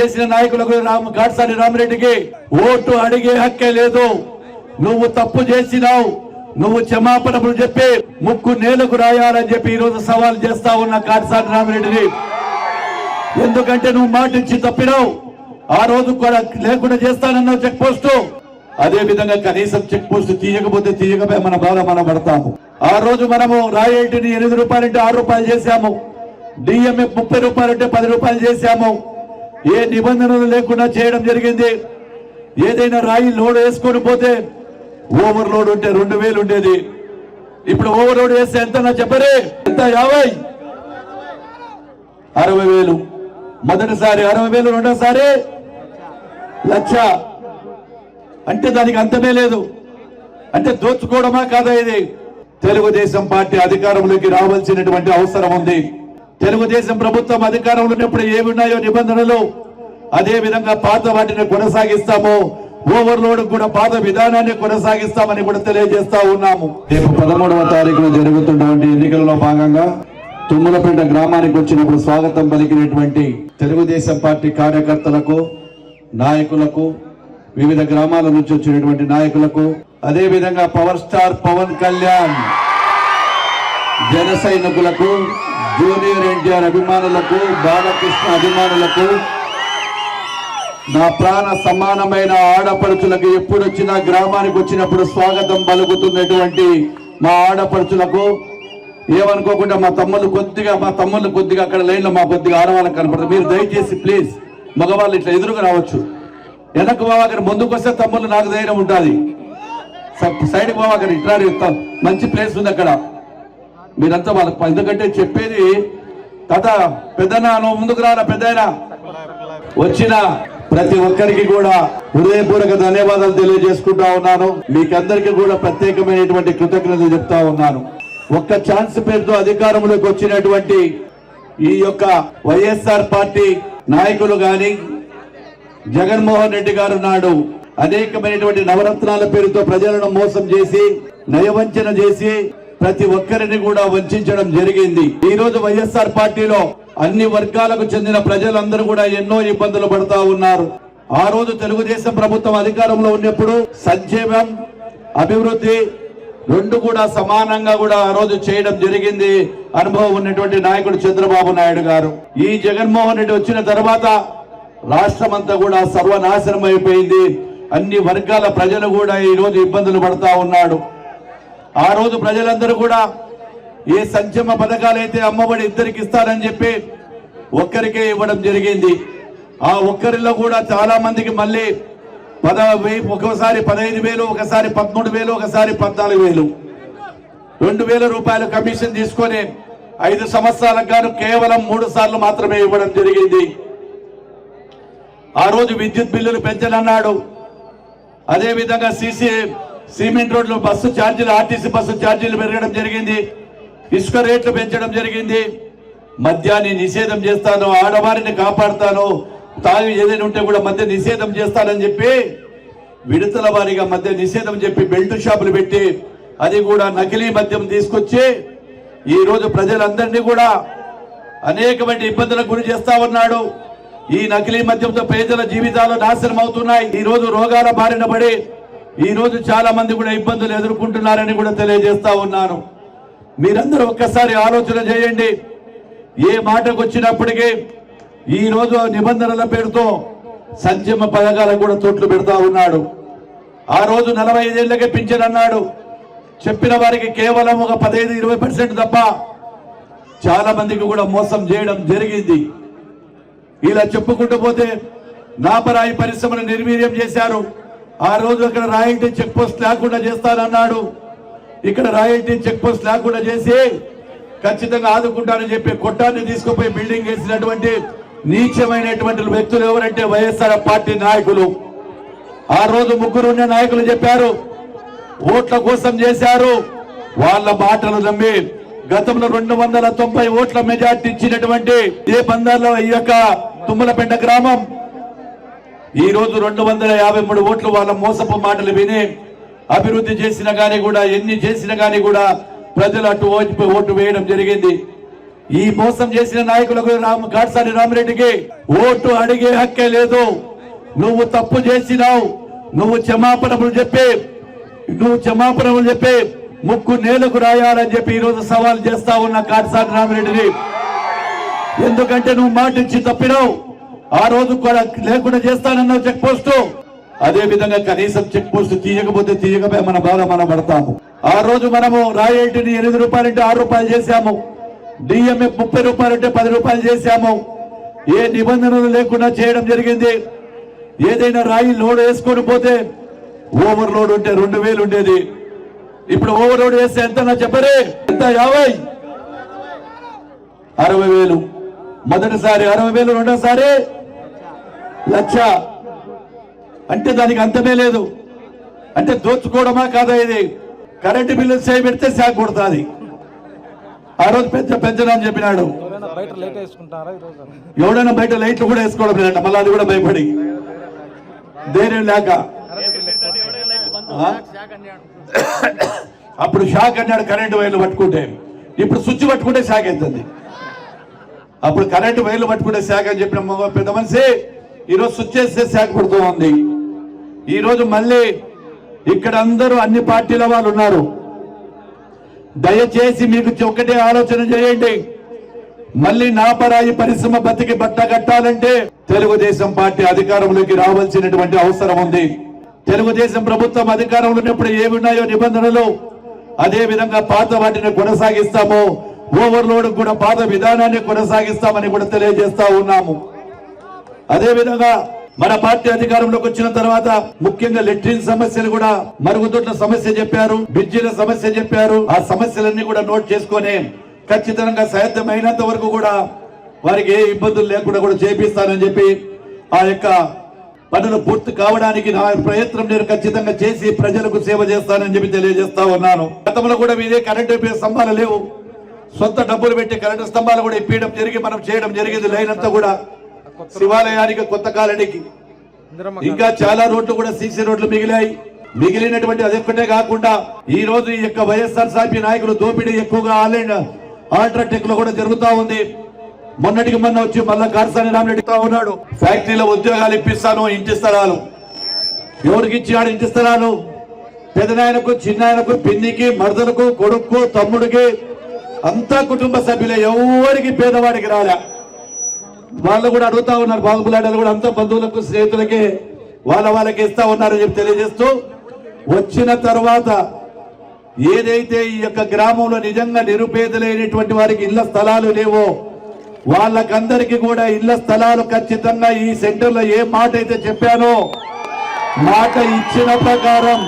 చేసిన నాయకులకు రామ్ కాట్సాని రామిరెడ్డికి ఓటు అడిగే హక్కే లేదు. నువ్వు తప్పు చేసినావు. నువ్వు క్షమాపణలు చెప్పి ముక్కు నేలకు రాయాలని చెప్పి ఈ రోజు సవాల్ చేస్తా ఉన్న కాటిసాని రామిరెడ్డిని. ఎందుకంటే నువ్వు మాటించి తప్పినావు. ఆ రోజు కూడా లేకుండా చేస్తానన్నావు చెక్ పోస్ట్. అదే విధంగా కనీసం చెక్ పోస్ట్ తీయకపోతే తీయకపోయి మన బాధ మనం పడతాము. ఆ రోజు మనము రాయల్టీని ఎనిమిది రూపాయలంటే ఆరు రూపాయలు చేశాము. డిఎంఎఫ్ ముప్పై రూపాయలంటే పది రూపాయలు చేశాము. ఏ నిబంధనలు లేకుండా చేయడం జరిగింది? ఏదైనా రాయి లోడ్ వేసుకొని పోతే ఓవర్ లోడ్ ఉంటే రెండు వేలు ఉండేది. ఇప్పుడు ఓవర్ లోడ్ వేస్తే ఎంత నా చెప్పరే? ఎంత? యాభై. అరవై వేలు. మొదటిసారి అరవై వేలు రెండోసారి లక్ష. అంటే దానికి అంతమే లేదు. అంటే దోచుకోవడమా కాదా ఇది? తెలుగుదేశం పార్టీ అధికారంలోకి రావాల్సినటువంటి అవసరం ఉంది. తెలుగుదేశం ప్రభుత్వం అధికారంలో ఉన్నప్పుడు ఏమి ఉన్నాయో నిబంధనలు? అదే విధంగా పాత వాటిని కొనసాగిస్తాము. ఓవర్లోడ్ కూడా పాత విధానాన్ని కొనసాగిస్తామని కూడా తెలియజేస్తా ఉన్నాము. రేపు పదమూడవ తారీఖున జరుగుతున్నటువంటి ఎన్నికలలో భాగంగా తుమ్మలపేట గ్రామానికి వచ్చినప్పుడు స్వాగతం పలికినటువంటి తెలుగుదేశం పార్టీ కార్యకర్తలకు నాయకులకు వివిధ గ్రామాల నుంచి వచ్చినటువంటి నాయకులకు అదే విధంగా పవర్ స్టార్ పవన్ కళ్యాణ్ జన సైనికులకు జూనియర్ ఎన్టీఆర్ అభిమానులకు బాలకృష్ణ అభిమానులకు నా ప్రాణ సమానమైన ఆడపడుచులకు ఎప్పుడు వచ్చినా గ్రామానికి వచ్చినప్పుడు స్వాగతం పలుకుతున్నటువంటి మా ఆడపడుచులకు. ఏమనుకోకుండా మా తమ్ముళ్ళు కొద్దిగా మా తమ్ముళ్ళు కొద్దిగా అక్కడ లైన్లో మా కొద్దిగా ఆడవాళ్ళకి కనపడదు మీరు దయచేసి ప్లీజ్ మగవాళ్ళు ఇట్లా ఎదురుగా రావచ్చు. వెనక్కు పోవాకని ముందుకు వస్తే తమ్ముళ్ళు నాకు ధైర్యం ఉంటుంది. సైడ్కి పోవాకని ఇట్లా మంచి ప్లేస్ ఉంది అక్కడ. మీరంతా వాళ్ళకి ఎందుకంటే చెప్పేది తాత పెద్దనా నువ్వు ముందుకు రారా పెద్దయినా. వచ్చిన ప్రతి ఒక్కరికి కూడా హృదయపూర్వక ధన్యవాదాలు తెలియజేసుకుంటా ఉన్నాను. మీకందరికీ కూడా ప్రత్యేకమైనటువంటి కృతజ్ఞతలు చెప్తా ఉన్నాను. ఒక్క ఛాన్స్ పేరుతో అధికారంలోకి వచ్చినటువంటి ఈ యొక్క వైఎస్ఆర్ పార్టీ నాయకులు గాని జగన్మోహన్ రెడ్డి గారు నాడు అనేకమైనటువంటి నవరత్నాల పేరుతో ప్రజలను మోసం చేసి నయవంచన చేసి ప్రతి ఒక్కరిని కూడా వంచడం జరిగింది. ఈ రోజు వైఎస్ఆర్ పార్టీలో అన్ని వర్గాలకు చెందిన ప్రజలందరూ కూడా ఎన్నో ఇబ్బందులు పడతా ఉన్నారు. ఆ రోజు తెలుగుదేశం ప్రభుత్వం అధికారంలో ఉన్నప్పుడు సంక్షేమం అభివృద్ధి రెండు కూడా సమానంగా కూడా ఆ రోజు చేయడం జరిగింది. అనుభవం ఉన్నటువంటి నాయకుడు చంద్రబాబు నాయుడు గారు. ఈ జగన్మోహన్ రెడ్డి వచ్చిన తర్వాత రాష్ట్రం అంతా కూడా సర్వనాశనం అయిపోయింది. అన్ని వర్గాల ప్రజలు కూడా ఈ రోజు ఇబ్బందులు పడతా ఉన్నాడు. ఆ రోజు ప్రజలందరూ కూడా ఏ సంక్షేమ పథకాలైతే అమ్మఒడి ఇద్దరికి ఇస్తారని చెప్పి ఒక్కరికే ఇవ్వడం జరిగింది. ఆ ఒక్కరిలో కూడా చాలా మందికి మళ్ళీ పద వెయ్యి- ఒకసారి పదహైదు వేలు ఒకసారి పదమూడు వేలు ఒకసారి పద్నాలుగు వేలు. రెండు వేల రూపాయలు కమిషన్ తీసుకొని ఐదు సంవత్సరాలకు గాను కేవలం మూడు సార్లు మాత్రమే ఇవ్వడం జరిగింది. ఆ రోజు విద్యుత్ బిల్లులు పెంచనన్నాడు. అదేవిధంగా సీసీ సిమెంట్ రోడ్లు బస్సు ఛార్జీలు ఆర్టీసీ బస్సు ఛార్జీలు పెరగడం జరిగింది. ఇసుక రేట్లు పెంచడం జరిగింది. మద్యాన్ని నిషేధం చేస్తాను ఆడవారిని కాపాడుతాను. తాగి ఏదైనా ఉంటే కూడా మద్య నిషేధం చేస్తానని చెప్పి విడతల వారిగా మద్య నిషేధం చెప్పి బెల్ట్ షాపులు పెట్టి అది కూడా నకిలీ మద్యం తీసుకొచ్చి ఈరోజు ప్రజలందరినీ కూడా అనేకమైన ఇబ్బందులకు గురి చేస్తా ఉన్నాడు. ఈ నకిలీ మద్యంతో పేదల జీవితాలు నాశనం అవుతున్నాయి. ఈరోజు రోగాల బారిన పడి ఈరోజు చాలా మంది కూడా ఇబ్బందులు ఎదుర్కొంటున్నారని కూడా తెలియజేస్తా ఉన్నాను. మీరందరూ ఒక్కసారి ఆలోచన చేయండి. ఏ మాటకు వచ్చినప్పటికీ ఈరోజు నిబంధనల పేరుతో సంక్షేమ పథకాలకు కూడా తోట్లు పెడతా ఉన్నాడు. ఆ రోజు నలభై ఐదేళ్ళకే పింఛన్ అన్నాడు. చెప్పిన వారికి కేవలం ఒక పదహైదు ఇరవై పర్సెంట్ తప్ప చాలా మందికి కూడా మోసం చేయడం జరిగింది. ఇలా చెప్పుకుంటూ పోతే నాపరాయి పరిశ్రమను నిర్వీర్యం చేశారు. ఆ రోజు అక్కడ రాయల్టీ చెక్ పోస్ట్ లేకుండా చేస్తానన్నాడు. ఇక్కడ రాయల్టీ చెక్ పోస్ట్ లేకుండా చేసి ఖచ్చితంగా ఆదుకుంటానని చెప్పి కొట్టాన్ని తీసుకుపోయి బిల్డింగ్ వేసినటువంటి నీచమైనటువంటి వ్యక్తులు ఎవరంటే వైఎస్ఆర్ పార్టీ నాయకులు. ఆ రోజు ముగ్గురు ఉన్న నాయకులు చెప్పారు ఓట్ల కోసం చేశారు. వాళ్ళ మాటలు నమ్మి గతంలో రెండు వందల తొంభై ఓట్ల మెజార్టీ ఇచ్చినటువంటి ఏ బందర్లో ఈ యొక్క తుమ్మలపెండ గ్రామం ఈ రోజు రెండు వందల యాభై మూడు ఓట్లు వాళ్ళ మోసపు మాటలు విని అభివృద్ధి చేసినా కానీ కూడా ఎన్ని చేసినా కానీ కూడా ప్రజలు అటు ఓటు ఓటు వేయడం జరిగింది. ఈ మోసం చేసిన నాయకులకు రామ్ గాడ్సాని రామరెడ్డికి ఓటు అడిగే హక్కే లేదు. నువ్వు తప్పు చేసినావు. నువ్వు క్షమాపణములు చెప్పి నువ్వు క్షమాపణములు చెప్పి ముక్కు నేలకు రాయాలని చెప్పి ఈరోజు సవాల్ చేస్తా ఉన్న కాటసాని రామరెడ్డిని. ఎందుకంటే నువ్వు మాట ఇచ్చి తప్పినావు. ఆ రోజు కూడా లేకుండా చేస్తానన్నా చెక్ పోస్ట్. అదే విధంగా కనీసం చెక్ పోస్ట్ తీయకపోతే తీయకపోయి మన బాధ మనం పడతాము. ఆ రోజు మనము రాయల్టీని ఎనిమిది రూపాయలంటే ఆరు రూపాయలు చేశాము. డిఎంఎఫ్ ముప్పై రూపాయలంటే పది రూపాయలు చేశాము. ఏ నిబంధనలు లేకుండా చేయడం జరిగింది. ఏదైనా రాయి లోడ్ వేసుకొని పోతే ఓవర్ లోడ్ ఉంటే రెండు వేలు ఉండేది. ఇప్పుడు ఓవర్ లోడ్ వేస్తే ఎంత చెప్పరే? ఎంత? యాభై. అరవై వేలు. మొదటిసారి అరవై వేలు రెండోసారి లక్ష అంటే దానికి అంతమే లేదు. అంటే దోచుకోవడమా కాదా ఇది? కరెంటు బిల్లు చేయి పెడితే శాఖ కొడుతుంది. ఆ రోజు పెద్ద పెంచనని చెప్పినాడు. బయట ఎవడైనా బయట లైట్లు కూడా వేసుకోవడం లేదంట. మళ్ళీ అది కూడా భయపడి. ధైర్యం లేక. అప్పుడు షాక్ అన్నాడు కరెంటు వైర్లు పట్టుకుంటే. ఇప్పుడు స్విచ్ పట్టుకుంటే షాక్ అవుతుంది. అప్పుడు కరెంటు వైర్లు పట్టుకుంటే శాఖ అని చెప్పిన పెద్ద మనిషి ఈరోజు స్విచ్ చేసే శాఖ ఉంది. ఈరోజు మళ్ళీ ఇక్కడ అందరూ అన్ని పార్టీల వాళ్ళు ఉన్నారు. దయచేసి మీకు ఒకటే ఆలోచన చేయండి. మళ్ళీ నాపరాయి పరిశ్రమ బతికి బట్ట కట్టాలంటే తెలుగుదేశం పార్టీ అధికారంలోకి రావాల్సినటువంటి అవసరం ఉంది. తెలుగుదేశం ప్రభుత్వం అధికారంలో ఉన్నప్పుడు ఏమి ఉన్నాయో నిబంధనలు? అదే విధంగా పాత వాటిని కొనసాగిస్తాము. ఓవర్లోడ్ కూడా పాత విధానాన్ని కొనసాగిస్తామని కూడా తెలియజేస్తా ఉన్నాము. అదేవిధంగా మన పార్టీ అధికారంలోకి వచ్చిన తర్వాత ముఖ్యంగా లెట్రిన్ సమస్యలు కూడా మరుగుదొడ్ల సమస్య చెప్పారు బ్రిడ్జిల సమస్య చెప్పారు. ఆ సమస్యలన్నీ కూడా నోట్ చేసుకొని ఖచ్చితంగా సాధ్యమైనంత వరకు కూడా వారికి ఏ ఇబ్బందులు లేకుండా కూడా చేపిస్తానని చెప్పి ఆ యొక్క పనులు పూర్తి కావడానికి నా ప్రయత్నం నేను ఖచ్చితంగా చేసి ప్రజలకు సేవ చేస్తానని చెప్పి తెలియజేస్తా ఉన్నాను. గతంలో కూడా ఇదే కరెంటు స్తంభాలు లేవు. సొంత డబ్బులు పెట్టి కరెంటు స్తంభాలు కూడా ఇప్పించడం జరిగి మనం చేయడం జరిగింది. లైన్ అంతా కూడా శివాలయానికి కొత్త కాలనీకి. ఇంకా చాలా రోడ్లు కూడా సీసీ రోడ్లు మిగిలాయి. మిగిలినటువంటి అదొక్కటే కాకుండా ఈ రోజు ఈ యొక్క వైఎస్ఆర్ సిపి నాయకులు దోపిడీ ఎక్కువగా ఆన్లైన్ ఆల్ట్రాటెక్లో కూడా జరుగుతా ఉంది. మొన్నటికి మొన్న వచ్చి మళ్ళా కార్సాని రామరెడ్డితో ఉన్నాడు. ఫ్యాక్టరీలో ఉద్యోగాలు ఇప్పిస్తాను ఇంటి స్థలాలు ఎవరికి ఇచ్చాడు ఇంటి స్థలాలు పెదనాయనకు చిన్నాయనకు పిన్నికి మరదలకు కొడుకు తమ్ముడికి అంతా కుటుంబ సభ్యులే. ఎవరికి పేదవాడికి రాలే. వాళ్ళు కూడా అడుగుతా ఉన్నారు బాగుబులాడాలు కూడా అంతా బంధువులకు స్నేహితులకి వాళ్ళ వాళ్ళకి ఇస్తా ఉన్నారని చెప్పి తెలియజేస్తూ వచ్చిన తర్వాత ఏదైతే ఈ యొక్క గ్రామంలో నిజంగా నిరుపేదలైనటువంటి వారికి ఇళ్ళ స్థలాలు లేవో వాళ్ళకందరికీ కూడా ఇళ్ళ స్థలాలు ఖచ్చితంగా ఈ సెంటర్లో ఏ మాట అయితే చెప్పానో మాట ఇచ్చిన ప్రకారం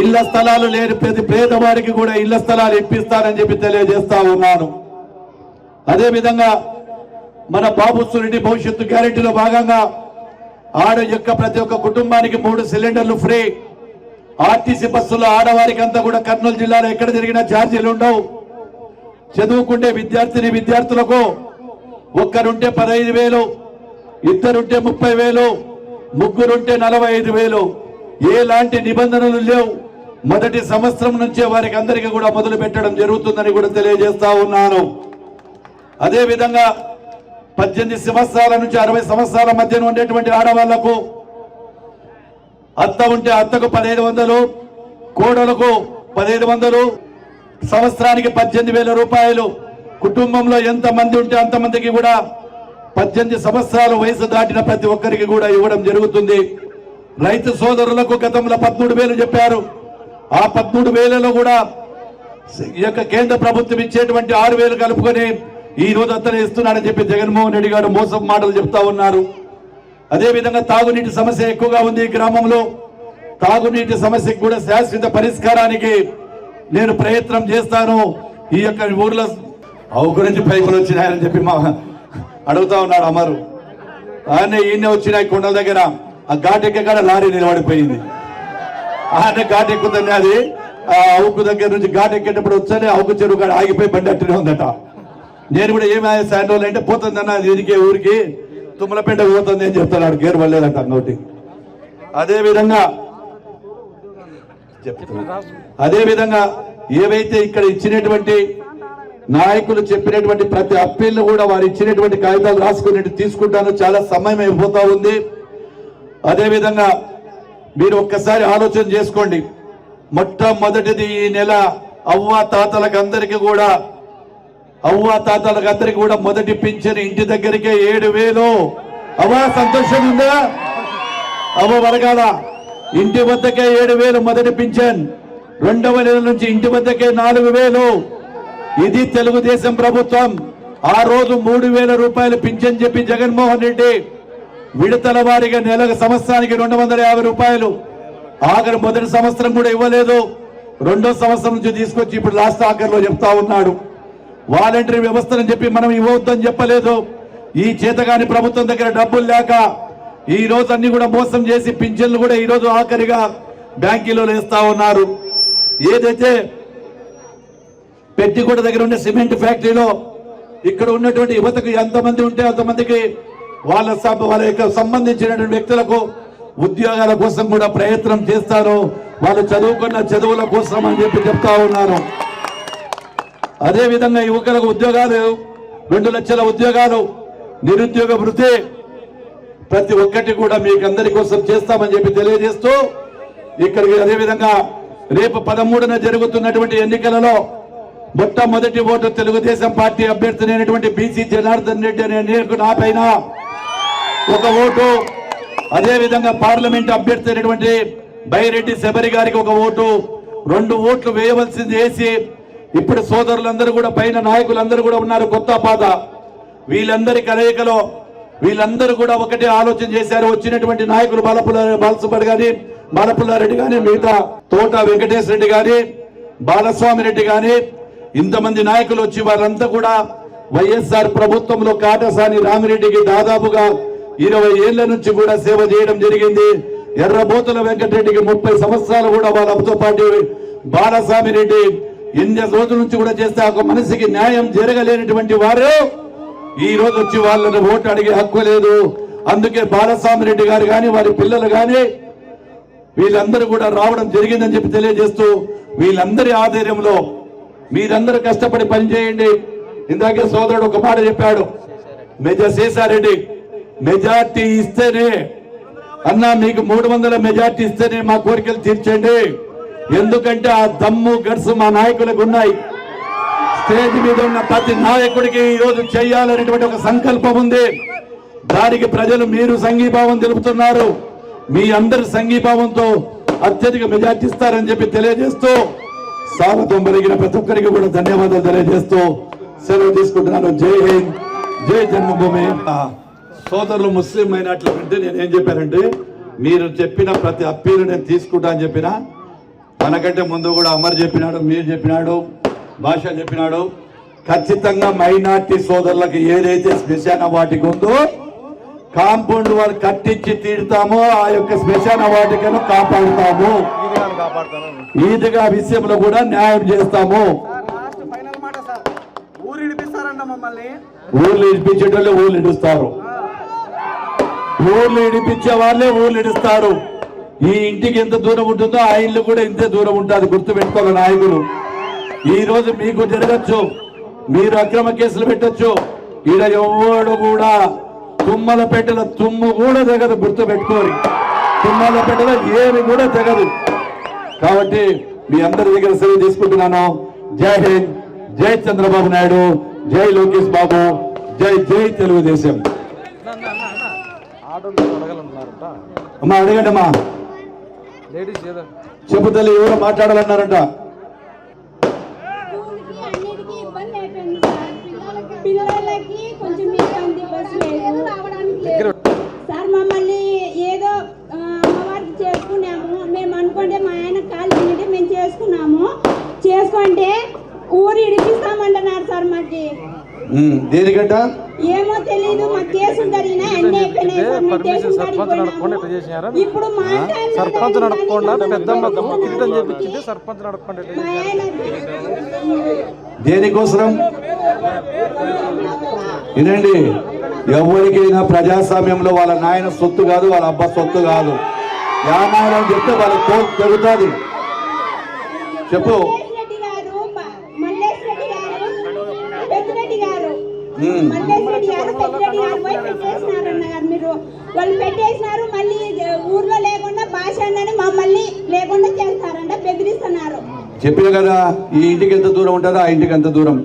ఇళ్ళ స్థలాలు లేని ప్రతి పేదవారికి కూడా ఇళ్ళ స్థలాలు ఇప్పిస్తానని చెప్పి తెలియజేస్తా ఉన్నాను. అదేవిధంగా మన బాబు సూరెడ్డి భవిష్యత్తు గ్యారెంటీలో భాగంగా ఆడ యొక్క ప్రతి ఒక్క కుటుంబానికి మూడు సిలిండర్లు ఫ్రీ. ఆర్టీసీ బస్సులో ఆడవారికి అంతా కూడా కర్నూలు జిల్లాలో ఎక్కడ జరిగినా ఛార్జీలు ఉండవు. చదువుకుంటే విద్యార్థిని విద్యార్థులకు ఒక్కరుంటే పదహైదు వేలు ఇద్దరుంటే ముప్పై వేలు ముగ్గురుంటే నలభై ఐదు వేలు. ఎలాంటి నిబంధనలు లేవు. మొదటి సంవత్సరం నుంచే వారికి అందరికీ కూడా మొదలు పెట్టడం జరుగుతుందని కూడా తెలియజేస్తా ఉన్నాను. అదేవిధంగా పద్దెనిమిది సంవత్సరాల నుంచి అరవై సంవత్సరాల మధ్యన ఉండేటువంటి ఆడవాళ్ళకు అత్త ఉంటే అత్తకు పదిహేను వందలు కోడలకు పదిహేను వందలు. సంవత్సరానికి పద్దెనిమిది వేల రూపాయలు. కుటుంబంలో ఎంత మంది ఉంటే అంతమందికి కూడా పద్దెనిమిది సంవత్సరాల వయసు దాటిన ప్రతి ఒక్కరికి కూడా ఇవ్వడం జరుగుతుంది. రైతు సోదరులకు గతంలో పదమూడు వేలు చెప్పారు. ఆ పదమూడు వేలలో కూడా ఈ యొక్క కేంద్ర ప్రభుత్వం ఇచ్చేటువంటి ఆరు వేలు కలుపుకొని ఈ రోజు అతను ఇస్తున్నాడని చెప్పి జగన్మోహన్ రెడ్డి గారు మోసం మాటలు చెప్తా ఉన్నారు. అదే విధంగా తాగునీటి సమస్య ఎక్కువగా ఉంది ఈ గ్రామంలో. తాగునీటి సమస్యకు కూడా శాశ్వత పరిష్కారానికి నేను ప్రయత్నం చేస్తాను. ఈ యొక్క ఊర్లో అవు గురించి పైపులు వచ్చినాయని చెప్పి మా అడుగుతా ఉన్నాడు అమరు. ఆయన ఈయన వచ్చినాయి కొండల దగ్గర. ఆ ఘాటెక్క కాడ లారీ నిలబడిపోయింది. ఆయన ఘాట్ అది. ఆ అవుకు దగ్గర నుంచి ఘాట్ ఎక్కేటప్పుడు వచ్చానే అవుకు చెరువు కాడ ఆగిపోయి బండి అట్టనే ఉందట. నేను కూడా ఏమి శాండోల్ అంటే పోతుందన్న అది ఇదికే ఊరికి తుమ్మలపేట పోతుంది అని చెప్తున్నాడు. గేరు పడలేదంట అంగోటి అదే విధంగా చెప్తున్నా. అదే విధంగా ఏవైతే ఇక్కడ ఇచ్చినటువంటి నాయకులు చెప్పినటువంటి ప్రతి అప్పీల్ కూడా వారు ఇచ్చినటువంటి కాగితాలు రాసుకుని తీసుకుంటాను. చాలా సమయం అయిపోతా ఉంది. అదేవిధంగా మీరు ఒక్కసారి ఆలోచన చేసుకోండి. మొట్టమొదటిది ఈ నెల అవ్వ తాతలకు అందరికీ కూడా అవ్వ తాతలకు అందరికి కూడా మొదటి పింఛన్ ఇంటి దగ్గరికే ఏడు వేలు. అవ్వ సంతోషం ఉందా? అవ్వ వరగాల ఇంటి వద్దకే ఏడు వేలు మొదటి పింఛన్. రెండవ నెల నుంచి ఇంటి వద్దకే నాలుగు వేలు. ఇది తెలుగుదేశం ప్రభుత్వం. ఆ రోజు మూడు వేల రూపాయలు పింఛన్ చెప్పి జగన్మోహన్ రెడ్డి విడతల వారిగా నెలకు సంవత్సరానికి రెండు వందల యాభై రూపాయలు. ఆఖరి మొదటి సంవత్సరం కూడా ఇవ్వలేదు. రెండో సంవత్సరం నుంచి తీసుకొచ్చి ఇప్పుడు లాస్ట్ ఆఖరిలో చెప్తా ఉన్నాడు. వాలంటరీ వ్యవస్థను చెప్పి మనం ఇవ్వద్దని చెప్పలేదు. ఈ చేతగాని ప్రభుత్వం దగ్గర డబ్బులు లేక ఈ రోజు అన్ని కూడా మోసం చేసి పింఛన్లు కూడా ఈ రోజు ఆఖరిగా బ్యాంకీలో వేస్తా ఉన్నారు. ఏదైతే పెట్టిగూడ దగ్గర ఉండే సిమెంట్ ఫ్యాక్టరీలో ఇక్కడ ఉన్నటువంటి యువతకు ఎంతమంది ఉంటే అంతమందికి వాళ్ళ వాళ్ళ యొక్క సంబంధించినటువంటి వ్యక్తులకు ఉద్యోగాల కోసం కూడా ప్రయత్నం చేస్తారు. వాళ్ళు చదువుకున్న చదువుల కోసం అని చెప్పి చెప్తా ఉన్నారు. అదేవిధంగా యువకులకు ఉద్యోగాలు రెండు లక్షల ఉద్యోగాలు నిరుద్యోగ వృత్తి ప్రతి ఒక్కటి కూడా మీకు అందరి కోసం చేస్తామని చెప్పి తెలియజేస్తూ ఇక్కడికి అదే విధంగా రేపు పదమూడున జరుగుతున్నటువంటి ఎన్నికలలో మొట్టమొదటి ఓటు తెలుగుదేశం పార్టీ అభ్యర్థి అయినటువంటి బీసీ జనార్దన్ రెడ్డి అనే నేను నా పైన ఒక ఓటు అదేవిధంగా పార్లమెంట్ అభ్యర్థి అయినటువంటి బైరెడ్డి శబరి గారికి ఒక ఓటు. రెండు ఓట్లు వేయవలసింది వేసి ఇప్పుడు సోదరులందరూ కూడా పైన నాయకులందరూ కూడా ఉన్నారు కొత్త పాత. వీళ్ళందరి కలయికలో వీళ్ళందరూ కూడా ఒకటే ఆలోచన చేశారు. వచ్చినటువంటి నాయకులు బాలపుల బాలసుబ్బడి గాని బాలపుల్లారెడ్డి గాని మిగతా తోట వెంకటేశ్వర రెడ్డి గాని బాలస్వామి రెడ్డి గాని ఇంతమంది నాయకులు వచ్చి వారంతా కూడా వైఎస్ఆర్ ప్రభుత్వంలో కాటసాని రామిరెడ్డికి దాదాపుగా ఇరవై ఏళ్ళ నుంచి కూడా సేవ చేయడం జరిగింది. ఎర్రబోతుల వెంకటరెడ్డికి ముప్పై సంవత్సరాలు కూడా వాళ్ళతో పాటు బాలస్వామి రెడ్డి ఇన్ని రోజుల నుంచి కూడా చేస్తే ఒక మనిషికి న్యాయం జరగలేనటువంటి వారు ఈ రోజు వచ్చి వాళ్ళని ఓటు అడిగే హక్కు లేదు. అందుకే బాలస్వామి రెడ్డి గారు కానీ వారి పిల్లలు కానీ వీళ్ళందరూ కూడా రావడం జరిగిందని చెప్పి తెలియజేస్తూ వీళ్ళందరి ఆధ్వర్యంలో మీరందరూ కష్టపడి పనిచేయండి. ఇందాకే సోదరుడు ఒక మాట చెప్పాడు మెజా శేషారెడ్డి మెజార్టీ ఇస్తేనే అన్నా మీకు మూడు వందల మెజార్టీ ఇస్తేనే మా కోరికలు తీర్చండి. ఎందుకంటే ఆ దమ్ము గడ్సు మా నాయకులకు ఉన్నాయి. స్టేజ్ మీద ఉన్న ప్రతి నాయకుడికి ఈ రోజు చేయాలనేటువంటి ఒక సంకల్పం ఉంది. దానికి ప్రజలు మీరు సంఘీభావం తెలుపుతున్నారు. మీ అందరి సంఘీభావంతో అత్యధిక మెజార్టీ ఇస్తారని చెప్పి తెలియజేస్తూ స్వాగతం పెరిగిన ప్రతి ఒక్కరికి కూడా ధన్యవాదాలు తెలియజేస్తూ సెలవు తీసుకుంటున్నాను. జై హింద్ జై జన్మభూమి. సోదరులు ముస్లిం అయినట్లు నేను ఏం చెప్పానంటే మీరు చెప్పిన ప్రతి అప్పీలు నేను తీసుకుంటా అని చెప్పిన మనకంటే ముందు కూడా అమర్ చెప్పినాడు మీరు చెప్పినాడు భాష చెప్పినాడు. ఖచ్చితంగా మైనార్టీ సోదరులకు ఏదైతే శ్మశాన వాటిక ఉందో కాంపౌండ్ వాళ్ళు కట్టించి తీరుతామో ఆ యొక్క శ్మశాన వాటికను కాపాడుతాము. ఈదిగాను ఈదిగా విషయంలో కూడా న్యాయం చేస్తాము. ఊరు మమ్మల్ని ఊర్లు ఇడిపించేటోళ్ళు ఊర్లు ఇడుస్తారు. ఊర్లు ఇడిపించే వాళ్ళే ఊర్లు ఇడుస్తారు. ఈ ఇంటికి ఎంత దూరం ఉంటుందో ఆ ఇల్లు కూడా ఇంతే దూరం ఉంటుంది గుర్తు పెట్టుకోవాలి నాయకులు. ఈ రోజు మీకు జరగచ్చు మీరు అక్రమ కేసులు పెట్టొచ్చు. ఈడ ఎవడు కూడా తుమ్మల పెట్టెల తుమ్ము కూడా జగదు గుర్తు పెట్టుకోరు తుమ్మల పెట్టెల ఏమి కూడా జగదు కాబట్టి మీ అందరి దగ్గర సెలవు తీసుకుంటున్నాను. జై హింద్ జై చంద్రబాబు నాయుడు జై లోకేష్ బాబు జై జై తెలుగుదేశం. అమ్మా అడగండి అమ్మా చెప్పు తల్లి ఎవరో మాట్లాడాలన్నారంట. పిల్లలకి కొంచెం ఇబ్బంది బస్సు లేదు రావడానికి లేదు. సార్ మమ్మల్ని ఏదో అమ్మవారికి చేసుకున్నాము. మేము అనుకుంటే మా ఆయన కాలు తింటే మేము చేసుకున్నాము. చేసుకుంటే ఊరు ఇడిపిస్తామంటున్నారు సార్ మాకి. దేనికంట? ఏమో తెలీదు మా కేసులు జరిగినా అన్ని అయిపోయినాయి సార్ మేము పర్మిషన్ కేసులు సర్పంచ్ నడపకుండా. చేసినారా? ఇప్పుడు సర్పంచ్ నడపకుండా పెద్దమ్మ కిరీటం చేపించింది సర్పంచ్ నడపకుండా ఎట్లా చేసినారు? ఆయన దేనికోసం వినండి ఎవరికైనా ప్రజాస్వామ్యంలో వాళ్ళ నాయన సొత్తు కాదు వాళ్ళ అబ్బ సొత్తు కాదు. యానాయన చెప్తే వాళ్ళ కోర్టు జరుగుతుంది. చెప్పు. మల్లేష్ రెడ్డి గారు పోయి మీరు? వాళ్ళు పెట్టేసినారు మళ్ళీ ఊర్లో లేకుండా భాష మమ్మల్ని లేకుండా చేస్తారంట బెదిరిస్తున్నారు. చెప్పిన కదా ఈ ఇంటికి ఎంత దూరం ఉంటారో ఆ ఇంటికి ఎంత దూరం?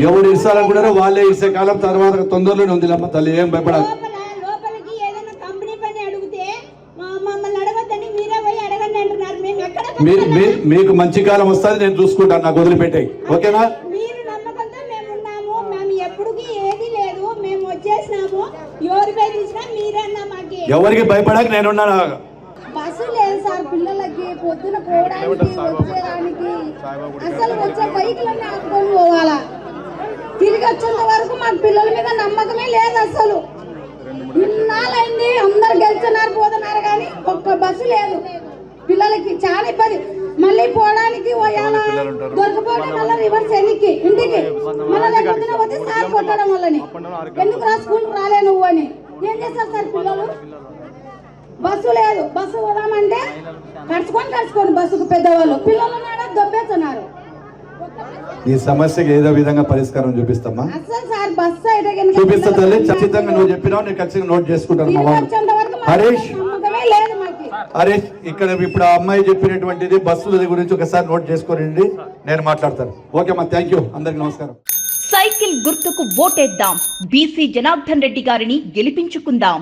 ఎవరు ఇస్తారనుకున్నారో వాళ్ళే ఇచ్చే కాలం తర్వాత తొందరలోనే ఉంది అమ్మ తల్లి ఏం భయపడాలి? లోపల లోపలికి ఏదైనా కంపెనీ పని అడిగితే మా- మమ్మల్ని అడగద్దని మీరే పోయి అడగండి అంటున్నారు. మేము ఎక్కడ మీ మీ- మీకు మంచి కాలం వస్తుంది నేను చూసుకుంటాను నాకు వదిలిపెట్టాయి. ఓకేనా? మీరు నమ్మకంతో మేము ఉన్నాము మేము ఎప్పుడుకి ఏది లేదు మేము వచ్చేసినాము ఎవరు బెదిరించినా మీరన్నా మాకి ఎవరికి భయపడక నేనున్నాను. బస్సు లేదు సార్ పిల్లలకి పొద్దున పోవడానికి వచ్చేదానికి. అసలు వచ్చే బైకులన్నీ ఆపుకొని పోవాలా? తిరిగి వచ్చేంత వరకు మాకు పిల్లల మీద నమ్మకమే లేదు అసలు. ఇన్నాళ్ళైంది అందరు గెలిచినారు పోతున్నారు కానీ ఒక్క బస్సు లేదు. పిల్లలకి చాలా ఇబ్బంది. మళ్ళీ పోవడానికి దొరికిపోవడం వల్ల రివర్స్ ఎన్నికి ఇంటికి. మళ్ళీ పోతే సార్ కొట్టడం వల్లని. ఎందుకు రా స్కూల్కి రాలే నువ్వు అని? ఏం చేస్తారు సార్ పిల్లలు? బస్సు లేదు. బస్సు పోదామంటే కడుచుకొని కడుచుకొని బస్సుకు పెద్దవాళ్ళు. పిల్లలు నాడ దొబ్బేస్తున్నారు. ఈ సమస్యకి ఏదో విధంగా పరిష్కారం చూపిస్తామా? చూపిస్తా తల్లి ఖచ్చితంగా నువ్వు చెప్పినావు నేను ఖచ్చితంగా నోట్ చేసుకుంటాను హరీష్. అరే ఇక్కడ ఇప్పుడు ఆ అమ్మాయి చెప్పినటువంటిది బస్సుల గురించి ఒకసారి నోట్ చేసుకోరండి నేను మాట్లాడతాను. ఓకే అమ్మా థ్యాంక్ యూ అందరికి నమస్కారం. సైకిల్ గుర్తుకు ఓటేద్దాం. బీసీ జనార్దన్ రెడ్డి గారిని గెలిపించుకుందాం.